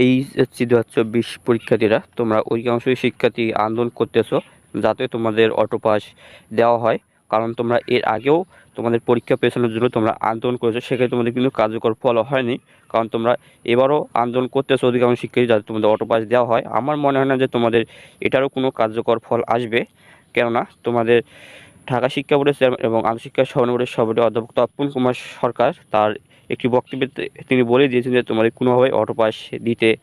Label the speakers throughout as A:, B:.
A: এই হচ্ছে দু হাজার চব্বিশ পরীক্ষার্থীরা, তোমরা অধিকাংশই শিক্ষার্থী আন্দোলন করতেছো যাতে তোমাদের অটো পাস দেওয়া হয়। কারণ তোমরা এর আগেও তোমাদের পরীক্ষা পেছানোর জন্য তোমরা আন্দোলন করেছ সেক্ষেত্রে তোমাদের কিন্তু কার্যকর ফল হয়নি। কারণ তোমরা এবারও আন্দোলন করতেছো অধিকাংশ শিক্ষার্থী যাতে তোমাদের অটো পাস দেওয়া হয়। আমার মনে হয় না যে তোমাদের এটারও কোনো কার্যকর ফল আসবে। কেননা তোমাদের ঢাকা শিক্ষা বোর্ডের এবং আন্তঃশিক্ষা সভাপতি বোর্ডের সভাপতি অধ্যাপক তপন কুমার সরকার তার একটি বক্তব্যে তিনি বলে দিয়েছেন যে তোমাদের কোনোভাবে অটো পাস দিতে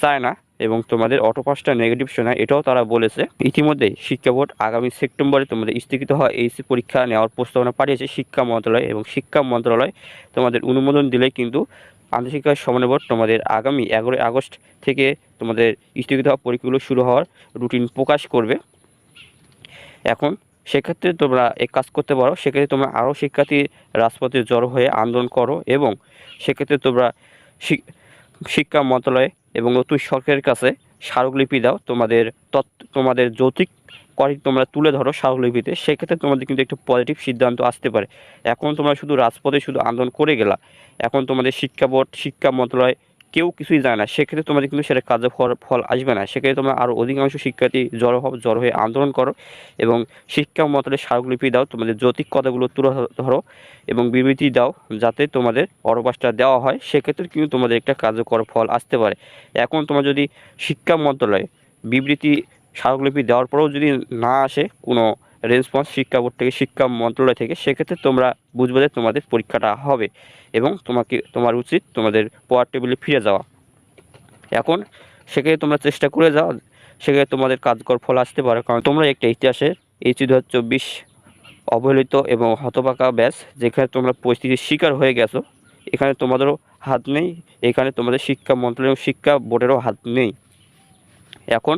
A: চায় না এবং তোমাদের অটো পাসটা নেগেটিভ শোনায়। এটাও তারা বলেছে। ইতিমধ্যে শিক্ষা বোর্ড আগামী সেপ্টেম্বরে তোমাদের স্থগিত হওয়া এইচসি পরীক্ষা নেওয়ার প্রস্তাবনা পাঠিয়েছে শিক্ষা মন্ত্রণালয় এবং শিক্ষা মন্ত্রণালয় তোমাদের অনুমোদন দিলে কিন্তু আন্তঃশিক্ষা সমন্বয় বোর্ড তোমাদের আগামী এগারোই আগস্ট থেকে তোমাদের স্থগিত হওয়া পরীক্ষাগুলো শুরু হওয়ার রুটিন প্রকাশ করবে। এখন সেক্ষেত্রে তোমরা এক কাজ করতে পারো, সেক্ষেত্রে তোমরা আরও শিক্ষার্থী রাজপথে জড়ো হয়ে আন্দোলন করো এবং সেক্ষেত্রে তোমরা শিক- শিক্ষা মন্ত্রণালয় এবং নতুন সরকারের কাছে স্মারকলিপি দাও। তোমাদের তত্ত্ব তোমাদের যৌতিক করে তোমরা তুলে ধরো স্মারকলিপিতে। সেক্ষেত্রে তোমাদের কিন্তু একটু পজিটিভ সিদ্ধান্ত আসতে পারে। এখন তোমরা শুধু রাজপথে শুধু আন্দোলন করে গেলা। এখন তোমাদের শিক্ষা বোর্ড, শিক্ষা মন্ত্রণালয় কেউ কিছুই জানে না। সেক্ষেত্রে তোমাদের কিন্তু সেটা কাজে ফল আসবে না। সেক্ষেত্রে তোমরা আরও অধিকাংশ শিক্ষার্থী জড়ো হও জড়ো হয়ে আন্দোলন করো এবং শিক্ষা মন্ত্রণালয়ের স্মারকলিপি দাও, তোমাদের যৌতিক কথাগুলো তুলে ধরো এবং বিবৃতি দাও যাতে তোমাদের অরবাসটা দেওয়া হয়। সেক্ষেত্রে কিন্তু তোমাদের একটা কার্যকর ফল আসতে পারে। এখন তোমার যদি শিক্ষা মন্ত্রণালয় বিবৃতি, স্মারকলিপি দেওয়ার পরেও যদি না আসে কোনো রেসপন্স শিক্ষা বোর্ড থেকে, শিক্ষা মন্ত্রণালয় থেকে, সেক্ষেত্রে তোমরা বুঝবে যে তোমাদের পরীক্ষাটা হবে এবং তোমাকে, তোমার উচিত তোমাদের পড়ার টেবিলে ফিরে যাওয়া। এখন সেক্ষেত্রে তোমরা চেষ্টা করে যাও সেক্ষেত্রে তোমাদের কাজকর ফল আসতে পারে, কারণ তোমরা একটা ইতিহাসের এইচ দু চব্বিশ অবহেলিত এবং হতবাকা ব্যাস, যেখানে তোমরা পরিস্থিতির শিকার হয়ে গেছো, এখানে তোমাদেরও হাত নেই, এখানে তোমাদের শিক্ষা মন্ত্রণালয় শিক্ষা বোর্ডেরও হাত নেই। এখন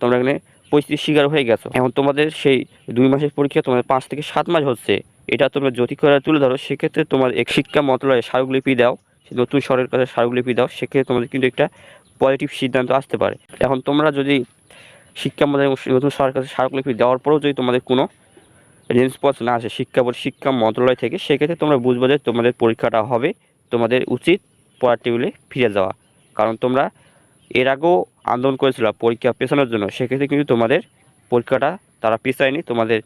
A: তোমরা এখানে পরিস্থিতির শিকার হয়ে গেছো। এখন তোমাদের সেই দুই মাসের পরীক্ষা তোমাদের পাঁচ থেকে সাত মাস হচ্ছে। এটা তোমরা যদি করে তুলে ধরো, সেক্ষেত্রে তোমার এক শিক্ষা মন্ত্রণালয়ে স্মারকলিপি দাও নতুন সরের কাছে স্মারকলিপি দাও, সেক্ষেত্রে তোমাদের কিন্তু একটা পজিটিভ সিদ্ধান্ত আসতে পারে। এখন তোমরা যদি শিক্ষা মন্ত্রণালয় নতুন সরকারের কাছে স্মারকলিপি দেওয়ার পরেও যদি তোমাদের কোনো রেসপন্স না আসে শিক্ষা শিক্ষা মন্ত্রণালয় থেকে, সেক্ষেত্রে তোমরা বুঝব যে তোমাদের পরীক্ষাটা হবে তোমাদের উচিত পড়ার টেবিলে ফিরে যাওয়া। কারণ তোমরা এর আগেও আন্দোলন করেছিল পরীক্ষা পেছানোর জন্য। সেক্ষেত্রে কিন্তু তোমাদের পরীক্ষাটা তারা পেছায়নি। তোমাদের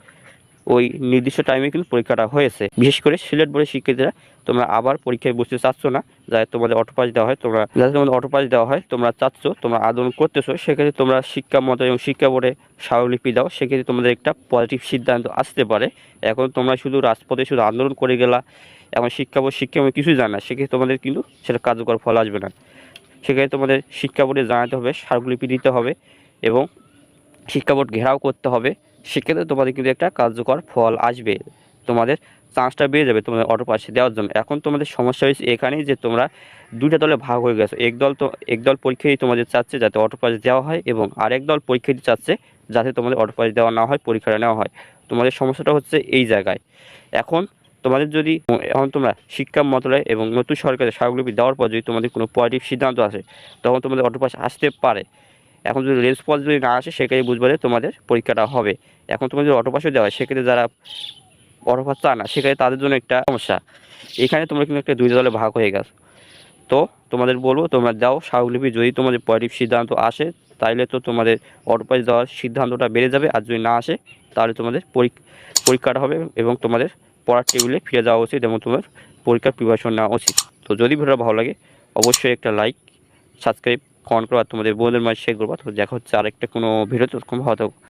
A: ওই নির্দিষ্ট টাইমে কিন্তু পরীক্ষাটা হয়েছে। বিশেষ করে সিলেট বোর্ডের শিক্ষার্থীরা তোমরা আবার পরীক্ষায় বসতে চাচ্ছ না। যাতে তোমাদের অটো পাস দেওয়া হয়, তোমরা যাতে তোমাদের অটো পাস দেওয়া হয়, তোমরা চাচ্ছ, তোমরা আন্দোলন করতেছো, সেক্ষেত্রে তোমরা শিক্ষা মন্ত্রণালয় এবং শিক্ষা বোর্ডে স্মারকলিপি দাও সেক্ষেত্রে তোমাদের একটা পজিটিভ সিদ্ধান্ত আসতে পারে। এখন তোমরা শুধু রাজপথে শুধু আন্দোলন করে গেলা এখন শিক্ষা বোর্ড, শিক্ষা কিছুই জানে সেক্ষেত্রে তোমাদের কিন্তু সেটা কার্যকর ফল আসবে না। সেক্ষেত্রে তোমাদের শিক্ষা বোর্ডে জানাতে হবে স্মারকলিপি দিতে হবে এবং শিক্ষা বোর্ড ঘেরাও করতে হবে। সেক্ষেত্রে তোমাদের কিন্তু একটা কার্যকর ফল আসবে। তোমাদের চান্সটা বেড়ে যাবে তোমাদের অটো পাশে দেওয়ার জন্য। এখন তোমাদের সমস্যা হয়েছে এখানেই যে তোমরা দুইটা দলে ভাগ হয়ে গেছো। এক দল তো, এক দল পরীক্ষায় তোমাদের চাচ্ছে যাতে অটো পাস দেওয়া হয় এবং আরেক দল পরীক্ষায় চাচ্ছে যাতে তোমাদের অটো পাস দেওয়া না হয়, পরীক্ষাটা নেওয়া হয়। তোমাদের সমস্যাটা হচ্ছে এই জায়গায়। এখন তোমাদের যদি এখন তোমরা শিক্ষা মন্ত্রণালয় এবং নতুন সরকারের স্মারকলিপি দেওয়ার পর যদি তোমাদের কোনো পজিটিভ সিদ্ধান্ত আসে, তখন তোমাদের অটো পাস আসতে পারে। এখন যদি রেসপন্স যদি না আসে, সেক্ষেত্রে বুঝবে যে তোমাদের পরীক্ষাটা হবে। এখন তোমাদের অটো পাসও দেওয়া হয়, সেক্ষেত্রে যারা অটো পাস চায় না, সেক্ষেত্রে তাদের জন্য একটা সমস্যা। এখানে তোমরা কিন্তু একটা দুই দলে ভাগ হয়ে গেছো। তো তোমাদের বলব, তোমরা দাও স্মারকলিপি, যদি তোমাদের পজিটিভ সিদ্ধান্ত আসে, তাইলে তো তোমাদের অটো পাস দেওয়ার সিদ্ধান্তটা বেড়ে যাবে। আর যদি না আসে, তাহলে তোমাদের পরীক- পরীক্ষাটা হবে এবং তোমাদের পড়ার টেবিলে ফিরে যাওয়া উচিত এবং তোমার পরীক্ষার প্রিপারেশন নেওয়া উচিত। তো যদি ভিডিওটা ভালো লাগে, অবশ্যই একটা লাইক সাবস্ক্রাইব কমেন্ট করো, আর তোমাদের বন্ধুদের মাঝে শেয়ার করব তো দেখা হচ্ছে আরেকটা কোনো ভিডিও তো কম থাকো।